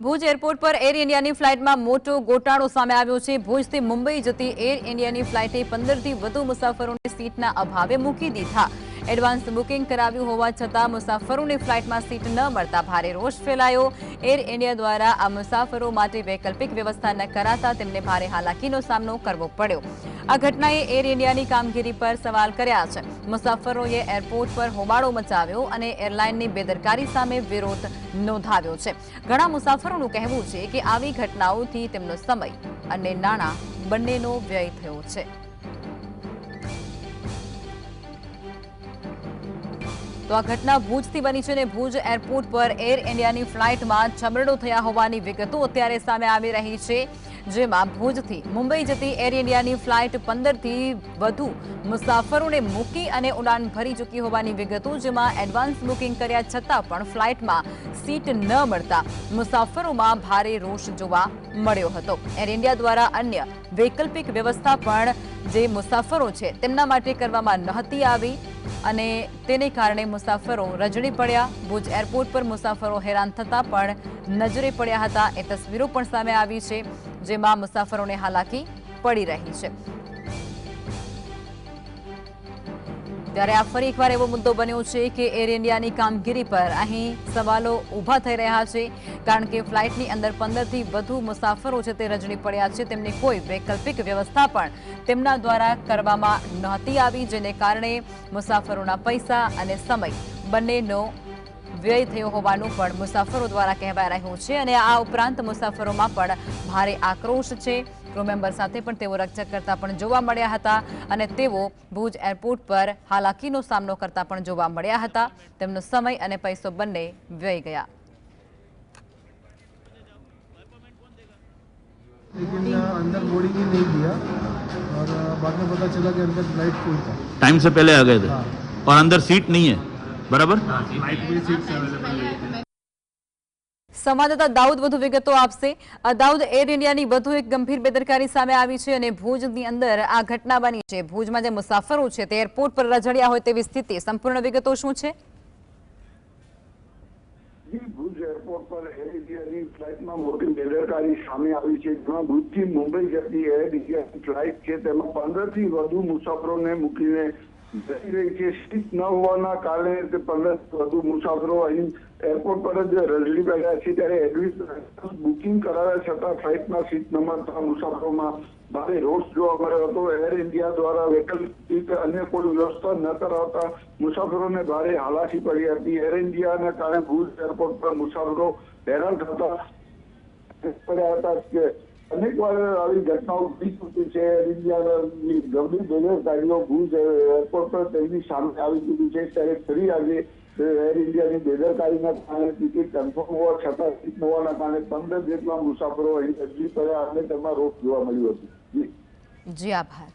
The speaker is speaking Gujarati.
ભુજ એરપોર્ટ પર એર ઇન્ડિયાની ફ્લાઇટમાં મોટો ગોટાળો સામે આવ્યો છે. ભુજથી મુંબઈ જતી એર ઇન્ડિયાની ફ્લાઇટે પંદરથી વધુ મુસાફરોને સીટના અભાવે મૂકી દીધા. એડવાન્સ બુકિંગ કરાવ્યું હોવા છતાં મુસાફરોને ફ્લાઇટમાં સીટ ન મળતા ભારે રોષ ફેલાયો એર ઇન્ડિયા દ્વારા આ મુસાફરો માટે વૈકલ્પિક વ્યવસ્થા ન કરાતા તેમને ભારે હાલાકીનો સામનો કરવો પડ્યો આ ઘટનાએ એર ઇન્ડિયાની કામગીરી પર સવાલ કર્યા છે મુસાફરોએ એરપોર્ટ પર હોબાળો મચાવ્યો અને એરલાઇનની બેદરકારી સામે વિરોધ નોંધાવ્યો છે ઘણા મુસાફરોનું કહેવું છે કે આવી ઘટનાઓથી તેમનો સમય અને નાણાં બંનેનો વ્યય થયો છે। તો આ ઘટના ભુજથી બની છે અને ભુજ એરપોર્ટ પર એર ઇન્ડિયાની ફ્લાઇટમાં ચમરડો થયા હોવાની વિગતો અત્યારે સામે આવી રહી છે, જેમાં ભુજથી મુંબઈ જતી એર ઇન્ડિયાની ફ્લાઇટ પંદરથી વધુ મુસાફરોને મૂકી અને ઉડાન ભરી ચૂકી હોવાની વિગતો, જેમાં એડવાન્સ બુકિંગ કર્યા છતાં પણ ફ્લાઇટમાં સીટ ન મળતા મુસાફરોમાં ભારે રોષ જોવા મળ્યો હતો. એર ઇન્ડિયા દ્વારા અન્ય વૈકલ્પિક વ્યવસ્થા પણ જે મુસાફરો છે તેમના માટે કરવામાં નહોતી આવી અને તેને કારણે મુસાફરો રજડી પડ્યા. ભુજ એરપોર્ટ પર મુસાફરો હેરાન થતા પણ નજરે પડ્યા હતા. એ તસવીરો પણ સામે આવી છે, જેમાં મુસાફરોને હાલાકી પડી રહી છે. ત્યારે આ ફરી એકવાર એવો મુદ્દો બન્યો છે કે એર ઇન્ડિયાની કામગીરી પર અહીં સવાલો ઊભા થઈ રહ્યા છે. કારણ કે ફ્લાઇટની અંદર પંદરથી વધુ મુસાફરો છે તે રજડી પડ્યા છે. તેમની કોઈ વૈકલ્પિક વ્યવસ્થા પણ તેમના દ્વારા કરવામાં નહોતી આવી, જેને કારણે મુસાફરોના પૈસા અને સમય બંનેનો વ્યય થયો હોવાનું પણ મુસાફરો દ્વારા કહેવાય રહ્યું છે અને આ ઉપરાંત મુસાફરોમાં પણ ભારે આક્રોશ છે. ક્રૂ મેમ્બર સાથે પણ તેઓ રકઝક કરતા પણ જોવા મળ્યા હતા અને તેઓ ભુજ એરપોર્ટ પર હાલાકીનો સામનો કરતા પણ જોવા મળ્યા હતા તેમનો સમય અને પૈસો બંને વ્યય ગયા लेकिन अंदर बोर्डिंग ही नहीं दिया और बाद में पता चला कि अंदर फ्लाइट फुल था टाइम से पहले आ गए थे हाँ। और अंदर सीट नहीं है बराबर फ्लाइट में सीट्स अवेलेबल नहीं थी સંવાદદાતા દાઉદ વધુ વિગતો આપશે. દાઉદ, એર ઇન્ડિયાની વધુ એક ગંભીર બેદરકારી સામે આવી છે અને ભુજની અંદર આ ઘટના બની છે. ભુજમાં જે મુસાફરો છે તે એરપોર્ટ પર રજડ્યા હોય તેવી સ્થિતિ. સંપૂર્ણ વિગતો શું છે? ભુજ એરપોર્ટ પર એર ઇન્ડિયાની ફ્લાઇટમાં મોટી બેદરકારી સામે આવી છે. જેમાં ભુજથી મુંબઈ જતી એર ઇન્ડિયાની ફ્લાઇટ છે. તેમાં પંદરથી વધુ મુસાફરોને મૂકીને જઈ રહી છે. સીટ ન હોવાના કારણે તે પંદર વધુ મુસાફરો અહીં એરપોર્ટ પર જ રજડી પડ્યા છે. ત્યારે એડવાન્સ બુકિંગ કરાવ્યા છતાં ફ્લાઇટમાં સીટ નંબર ત્રણ મુસાફરોમાં ભારે રોષ જોવા મળ્યો હતો. એર ઇન્ડિયા દ્વારા વૈકલ્પિક અન્ય કોઈ વ્યવસ્થા ન કરાવતા મુસાફરોને ભારે હાલાકી પડી હતી. એર ઇન્ડિયાના કારણે ભુજ એરપોર્ટ પર મુસાફરો હેરાન થતા પડ્યા હતા કે અનેક વાર આવી ઘટનાઓ બની ચૂકી છે. એર ઇન્ડિયાની ગંભીર બેદરકારીઓ ભુજ એરપોર્ટ પર તેમની સામે આવી ચૂકી છે. ત્યારે ફરી આજે એર ઇન્ડિયાની બેદરકારીના કારણે ટિકિટ કન્ફર્મ હોવા છતાં સીટ હોવાના કારણે પંદર જેટલા મુસાફરો અહીં અરજી કર્યા અને તેમાં રોક જોવા મળ્યો હતો. જી, આભાર.